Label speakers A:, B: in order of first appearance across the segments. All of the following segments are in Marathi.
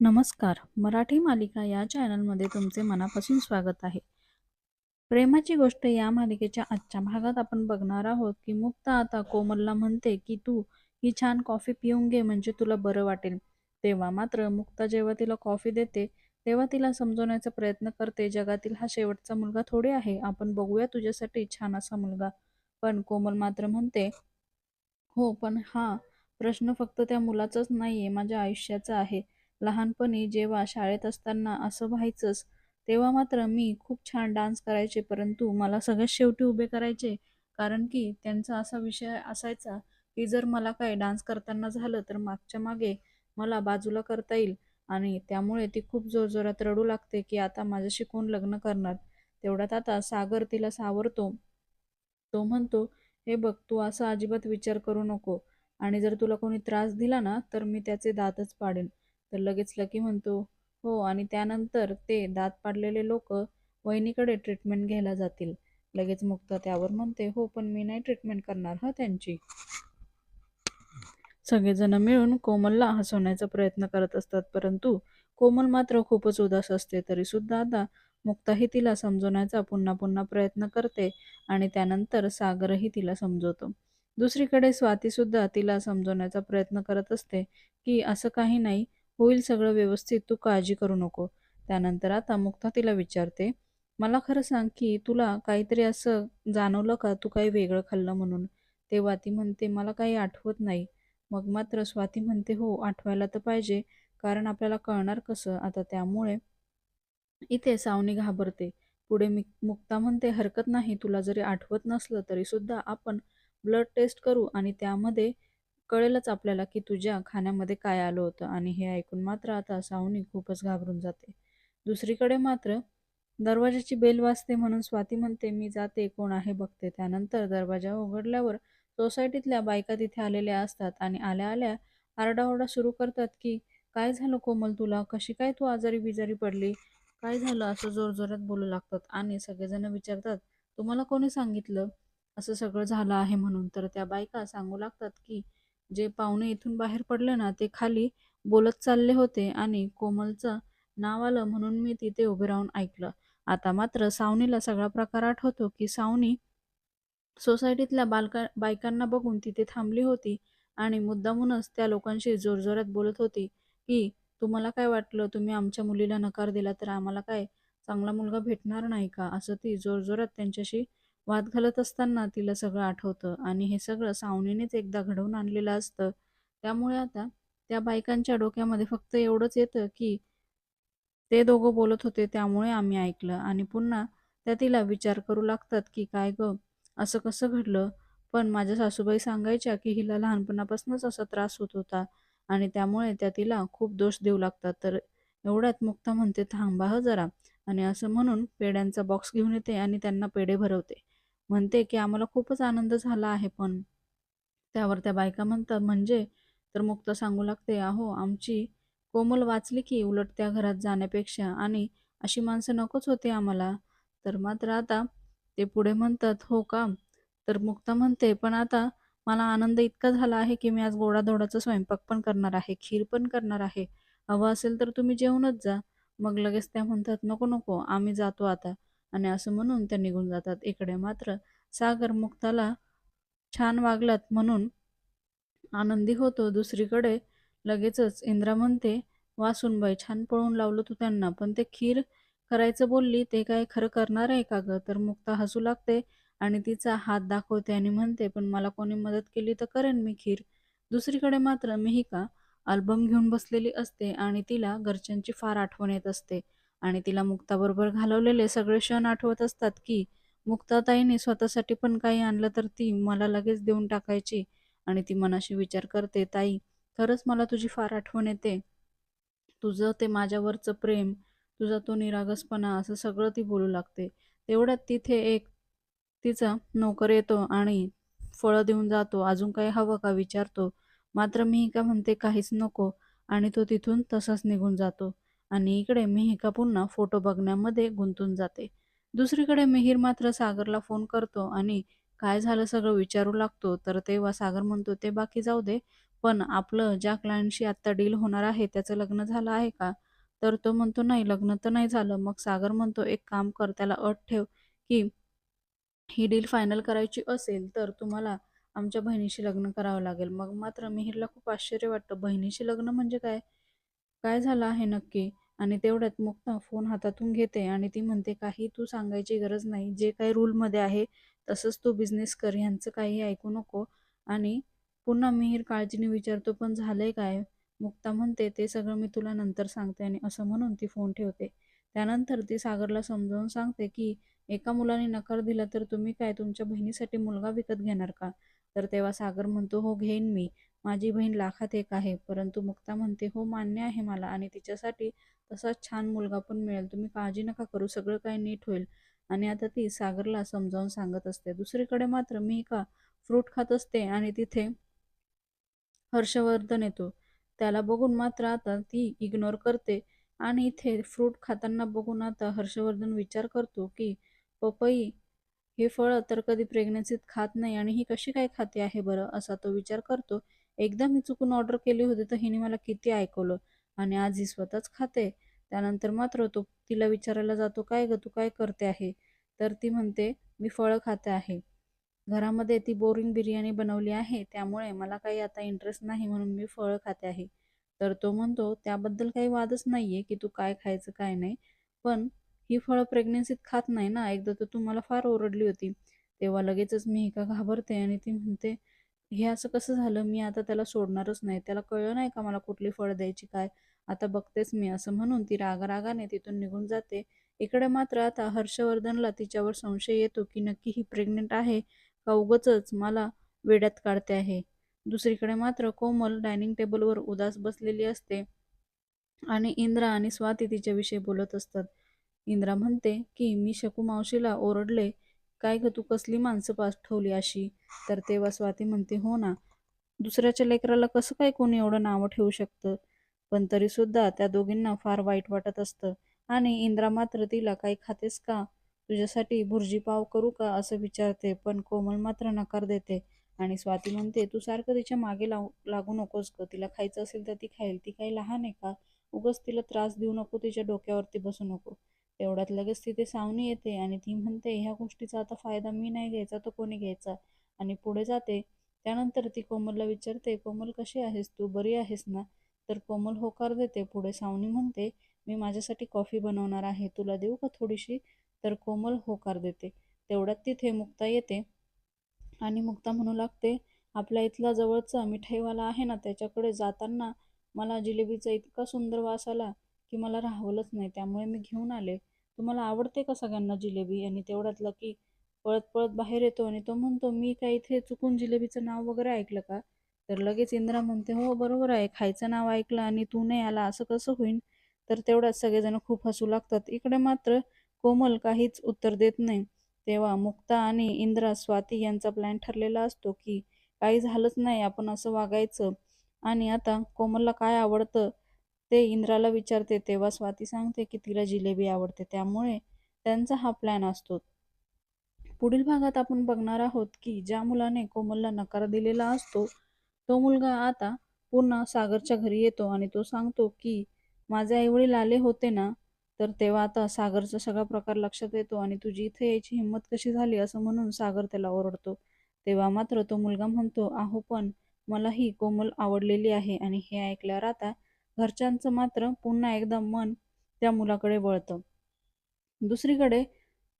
A: नमस्कार. मराठी मालिका या चॅनलमध्ये तुमचे मनापासून स्वागत आहे. प्रेमाची गोष्ट या मालिकेच्या आजच्या भागात आपण बघणार आहोत की मुक्ता आता कोमलला म्हणते की तू ही छान कॉफी पिऊन घे म्हणजे तुला बरं वाटेल. तेव्हा मात्र मुक्ता जेव्हा तिला कॉफी देते तेव्हा तिला समजवण्याचा प्रयत्न करते जगातील हा शेवटचा मुलगा थोडे आहे आपण बघूया तुझ्यासाठी छान असा मुलगा. पण कोमल मात्र म्हणते हो पण हा प्रश्न फक्त त्या मुलाचाच नाहीये माझ्या आयुष्याचा आहे. लहानपणी जेव्हा शाळेत असताना असं व्हायचंच तेव्हा मात्र मी खूप छान डान्स करायचे परंतु मला सगळ्यात शेवटी उभे करायचे. कारण की त्यांचा असा विषय असायचा की जर मला काय डान्स करताना झालं तर मागच्या मागे मला बाजूला करता येईल आणि त्यामुळे ती खूप जोरजोरात रडू लागते की आता माझ्याशी कोण लग्न करणार? तेवढ्यात आता सागर तिला सावरतो. तो म्हणतो हे बघ तू असा अजिबात विचार करू नको आणि जर तुला कोणी त्रास दिला ना तर मी त्याचे दातच पाडेन. तर लगेच लकी म्हणतो हो आणि त्यानंतर ते दात पाडलेले लोक वहिनीकडे ट्रीटमेंट घ्यायला जातील. लगेच मुक्ता त्यावर म्हणते हो पण मी नाही ट्रीटमेंट करणार हा त्यांची. सगळेजण मिळून कोमलला हसवण्याचा प्रयत्न करत असतात परंतु कोमल मात्र खूपच उदास असते तरी सुद्धा आता मुक्ताही तिला समजवण्याचा पुन्हा पुन्हा प्रयत्न करते आणि त्यानंतर सागरही तिला समजवतो. दुसरीकडे स्वाती सुद्धा तिला समजवण्याचा प्रयत्न करत असते की असं काही नाही होईल सगळं व्यवस्थित तू काळजी करू नको. त्यानंतर आता मुक्ता तिला विचारते मला खरं सांग की तुला काहीतरी असं जाणवलं का? तू काही वेगळं खाल्लं म्हणून. तेव्हा ती म्हणते मला काही आठवत नाही. मग मात्र स्वाती म्हणते हो आठवायला तर पाहिजे कारण आपल्याला कळणार कसं? आता त्यामुळे इथे सावनी घाबरते. पुढे मी मुक्ता म्हणते हरकत नाही तुला जरी आठवत नसलं तरी सुद्धा आपण ब्लड टेस्ट करू आणि त्यामध्ये कळेलच आपल्याला की तुझ्या खाण्यामध्ये काय आलं होतं आणि हे ऐकून मात्र आता सावनी खूपच घाबरून जाते. दुसरीकडे मात्र दरवाजाची बेल वाजते म्हणून स्वाती म्हणते मी जाते कोण आहे बघते. त्यानंतर दरवाजा उघडल्यावर सोसायटीतल्या बायका तिथे आलेल्या असतात आणि आल्या आल्या आरडाओरडा सुरू करतात की काय झालं कोमल तुला? कशी काय तू आजारी बिजारी पडली? काय झालं? असं जोरजोरात बोलू लागतात आणि सगळेजण विचारतात तुम्हाला कोणी सांगितलं? असं सगळं झालं आहे म्हणून. तर त्या बायका सांगू लागतात की जे पाहुणे इथून बाहेर पडले ना ते खाली बोलत चालले होते आणि कोमलचं नाव आलं म्हणून मी तिथे उभे राहून ऐकलं. आता मात्र सावनीला सगळा प्रकार आठवतो की सावनी सोसायटीतल्या बालका बायकांना बघून तिथे थांबली होती आणि मुद्दामूनच त्या लोकांशी जोरजोरात बोलत होती की तुम्हाला काय वाटलं? तुम्ही आमच्या मुलीला नकार दिला तर आम्हाला काय? चांगला मुलगा भेटणार नाही का? असं ती जोरजोरात त्यांच्याशी वाद घालत असताना तिला सगळं आठवतं आणि हे सगळं सावनीनेच एकदा घडवून आणलेलं असतं. त्यामुळे आता त्या बायकांच्या डोक्यामध्ये फक्त एवढंच येतं की ते दोघं बोलत होते त्यामुळे आम्ही ऐकलं आणि पुन्हा त्या तिला विचार करू लागतात की काय ग असं कसं घडलं? पण माझ्या सासूबाई सांगायच्या की हिला लहानपणापासूनच असा त्रास होत होता आणि त्यामुळे त्या तिला खूप दोष देऊ लागतात. तर एवढ्यात मुक्ता म्हणते थांबा ह जरा. आणि असं म्हणून पेड्यांचा बॉक्स घेऊन येते आणि त्यांना पेढे भरवते. म्हणते की आम्हाला खूपच आनंद झाला आहे पण. त्यावर त्या बायका म्हणतात म्हणजे? तर मुक्ता सांगू लागते अहो आमची कोमल वाचली की उलट त्या घरात जाण्यापेक्षा आणि अशी माणसं नकोच होते आम्हाला. तर मात्र आता ते पुढे म्हणतात हो का? तर मुक्ता म्हणते पण आता मला आनंद इतका झाला आहे की मी आज गोडाधोडाचा स्वयंपाक पण करणार आहे खीर पण करणार आहे. हवं असेल तर तुम्ही जेवूनच जा. मग लगेच त्या म्हणतात नको नको आम्ही जातो आता. आणि असं म्हणून त्या निघून जातात. इकडे मात्र सागर मुक्ताला छान वागलात म्हणून आनंदी होतो. दुसरीकडे लगेचच इंद्रा म्हणते वासूनबाई छान पळून लावलं तू त्यांना पण ते खीर करायचं बोलली ते काय खरं करणार आहे का ग? तर मुक्ता हसू लागते आणि तिचा हात दाखवते आणि म्हणते पण मला कोणी मदत केली तर करेन मी खीर. दुसरीकडे मात्र मिहिका अल्बम घेऊन बसलेली असते आणि तिला घरच्यांची फार आठवण येत असते. आणि तिला मुक्ताबरोबर घालवलेले सगळे क्षण आठवत असतात की मुक्ताताईने स्वतःसाठी पण काही आणलं तर ती मला लगेच देऊन टाकायची आणि ती मनाशी विचार करते ताई खरंच मला तुझी फार आठवण येते. तुझं ते माझ्यावरचं प्रेम तुझा तो निरागसपणा असं सगळं ती बोलू लागते. तेवढ्यात तिथे एक तिचा नोकर येतो आणि फळं देऊन जातो. अजून काही हवं का विचारतो. मात्र मिहिका म्हणते काहीच नको आणि तो तिथून तसाच निघून जातो. आणि इकडे मिहिका पुन्हा फोटो बघण्यामध्ये गुंतून जाते. दुसरीकडे मिहीर मात्र सागरला फोन करतो आणि काय झालं सगळं विचारू लागतो तर तेव्हा सागर म्हणतो ते बाकी जाऊ दे पण आपलं ज्या क्लायंटशी आत्ता डील होणार आहे त्याचं लग्न झालं आहे का? तर तो म्हणतो नाही लग्न तर नाही झालं. मग सागर म्हणतो एक काम कर त्याला अट ठेव की ही डील फायनल करायची असेल तर तुम्हाला आमच्या बहिणीशी लग्न करावं लागेल. मग मात्र मिहिरला खूप आश्चर्य वाटतं. बहिणीशी लग्न म्हणजे काय? काय झालं आहे नक्की? आणि तेवढ्यात मुक्ता फोन हातातून घेते आणि ती म्हणते काही तू सांगायची गरज नाही. जे काही रूलमध्ये आहे तसंच तू बिझनेस कर. ह्यांचं काही ऐकू नको. आणि पुन्हा मिहीर काळजीने विचारतो पण झालंय काय? मुक्ता म्हणते ते सगळं मी तुला नंतर सांगते. आणि असं म्हणून ती फोन ठेवते. त्यानंतर ती सागरला समजावून सांगते की एका मुलाने नकार दिला तर तुम्ही काय तुमच्या बहिणीसाठी मुलगा विकत घेणार का? तर तेव्हा सागर म्हणतो हो घेईन मी. माझी बहीण लाखात एक आहे परंतु मुक्ता म्हणते हो मान्य आहे मला आणि तिच्यासाठी तसाच छान मुलगा पण मिळेल. तुम्ही काळजी नका करू सगळं काही नीट होईल. आणि आता ती सागरला समजावून सांगत असते दुसरीकडे मात्र मी का फ्रूट खात असते आणि तिथे हर्षवर्धन येतो. त्याला बघून मात्र आता ती इग्नोर करते आणि इथे फ्रूट खाताना बघून आता हर्षवर्धन विचार करतो की पपई हे फळ तर कधी प्रेग्नन्सीत खात नाही आणि ही कशी काय खाते आहे बरं? असा तो विचार करतो. एकदा मी चुकून ऑर्डर केली होती तर हिने मला किती ऐकवलं आणि आज ही स्वतःच खाते. त्यानंतर मात्र तो तिला विचारायला जातो काय ग तू काय करते आहे? तर ती म्हणते मी फळं खाते आहे. घरामध्ये ती बोरिंग बिर्याणी बनवली आहे त्यामुळे मला काही आता इंटरेस्ट नाही म्हणून मी फळं खाते आहे. तर तो म्हणतो त्याबद्दल काही वादच नाही आहे की तू काय खायचं काय नाही. पण ही फळं प्रेग्नेन्सीत खात नाही ना एकदा तर तू मला फार ओरडली होती. तेव्हा लगेचच मी का घाबरते आणि ती म्हणते हे असं कसं झालं? मी आता त्याला सोडणारच नाही. त्याला कळलं नाही का मला कुठली फळं द्यायची काय? आता बघतेच मी असं म्हणून ती रागारागाने तिथून निघून जाते. इकडे मात्र आता हर्षवर्धनला तिच्यावर संशय येतो की नक्की ही प्रेग्नेंट आहे का उगच मला वेड्यात काढते आहे. दुसरीकडे मात्र कोमल डायनिंग टेबलवर उदास बसलेली असते आणि इंद्रा आणि स्वाती तिच्याविषयी बोलत असतात. इंद्रा म्हणते की मी शकू मावशीला ओरडले काय ग तू कसली माणसं पाठवली अशी? तर तेव्हा स्वाती म्हणते हो ना. दुसऱ्याच्या लेकराला कसं काय कोणी एवढं नावं ठेवू शकतं? पण तरीसुद्धा त्या दोघींना फार वाईट वाटत असतं. आणि इंद्रा मात्र तिला काही खातेस का? तुझ्यासाठी भुर्जी पाव करू का? असं विचारते पण कोमल मात्र नकार देते. आणि स्वाती म्हणते तू सारखं तिच्यामागे लावू लागू नकोस ग. तिला खायचं असेल तर ती खाईल. ती काही लहान आहे का? उगस तिला त्रास देऊ नको. तिच्या डोक्यावरती बसू नको. तेवढ्यात लगेच तिथे सावनी येते आणि ती म्हणते ह्या गोष्टीचा आता फायदा मी नाही घ्यायचा तर कोणी घ्यायचा? आणि पुढे जाते. त्यानंतर ती कोमलला विचारते कोमल कशी आहेस? तू बरी आहेस ना? तर कोमल होकार देते. पुढे सावनी म्हणते मी माझ्यासाठी कॉफी बनवणार आहे. तुला देऊ का थोडीशी? तर कोमल होकार देते. तेवढ्यात तिथे मुक्ता येते आणि मुक्ता म्हणू लागते आपल्या इथला जवळचा मिठाईवाला आहे ना त्याच्याकडे जाताना मला जिलेबीचा इतका सुंदर वास आला की मला राहवलंच नाही. त्यामुळे मी घेऊन आले. तुम्हाला आवडते का सगळ्यांना जिलेबी? आणि तेवढ्यात लकी पळत पळत बाहेर येतो आणि तो म्हणतो मी काय इथे चुकून जिलेबीचं नाव वगैरे ऐकलं का? तर लगेच इंद्रा म्हणते हो बरोबर आहे. खायचं नाव ऐकलं आणि तू नाही आला असं कसं होईल तर तेवढ्यात सगळेजण खूप हसू लागतात. इकडे मात्र कोमल काहीच उत्तर देत नाही. तेव्हा मुक्ता आणि इंद्रा स्वाती यांचा प्लॅन ठरलेला असतो की काही झालंच नाही आपण असं वागायचं. आणि आता कोमलला काय आवडतं? ते इंद्राला विचारते तेव्हा स्वाती सांगते की तिला जिलेबी आवडते. त्यामुळे त्यांचा हा प्लॅन असतो. पुढील भागात आपण बघणार आहोत की ज्या मुलाने कोमलला नकार दिलेला असतो तो मुलगा आता पुन्हा सागरच्या घरी येतो आणि तो सांगतो की माझे आईवडील आले होते ना तर तेव्हा आता सागरचा सगळा प्रकार लक्षात येतो आणि तुझी इथे यायची हिंमत कशी झाली? असं म्हणून सागर त्याला ओरडतो. तेव्हा मात्र तो मुलगा म्हणतो आहो पण मला ही कोमल आवडलेली आहे आणि हे ऐकल्यावर आता घरच्यांचं मात्र पुन्हा एकदा मन त्या मुलाकडे वळतं. दुसरीकडे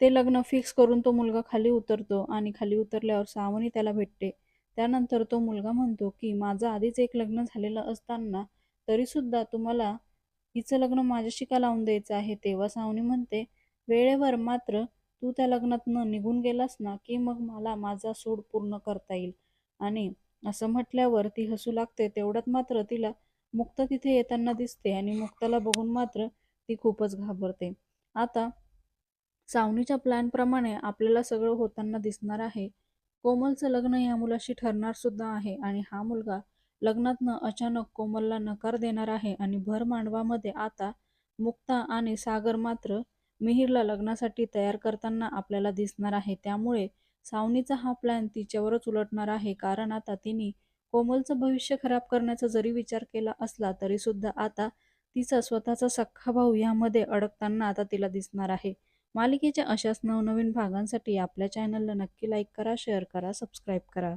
A: ते लग्न फिक्स करून तो मुलगा खाली उतरतो आणि खाली उतरल्यावर सावनी त्याला भेटते. त्यानंतर तो मुलगा म्हणतो की माझं आधीच एक लग्न झालेलं असताना तरीसुद्धा तुम्हाला हिचं लग्न माझ्याशी का लावून द्यायचं आहे? तेव्हा सावनी म्हणते वेळेवर मात्र तू त्या लग्नात न निघून गेलास ना की मग मला माझा सोड पूर्ण करता येईल. आणि असं म्हटल्यावर ती हसू लागते. तेवढ्यात मात्र तिला मुक्त तिथे येताना दिसते आणि मुक्ताला बघून मात्र ती खूपच घाबरते. आता सावनीच्या प्लॅनप्रमाणे आपल्याला सगळं होताना दिसणार आहे. कोमलचं लग्न या मुलाशी ठरणार सुद्धा आहे आणि हा मुलगा लग्नातनं अचानक कोमलला नकार देणार आहे आणि भर मांडवामध्ये आता मुक्ता आणि सागर मात्र मिहिरला लग्नासाठी तयार करताना आपल्याला दिसणार आहे. त्यामुळे सावनीचा हा प्लॅन तिच्यावरच उलटणार आहे. कारण आता तिने कोमलचं भविष्य खराब करण्याचा जरी विचार केला असला तरी सुद्धा आता तिचा स्वतःचा सख्खा भाऊ यामध्ये अडकताना आता तिला दिसणार आहे. मालिकेच्या अशाच नवनवीन भागांसाठी आपल्या चॅनलला नक्की लाईक करा शेअर करा सबस्क्राईब करा.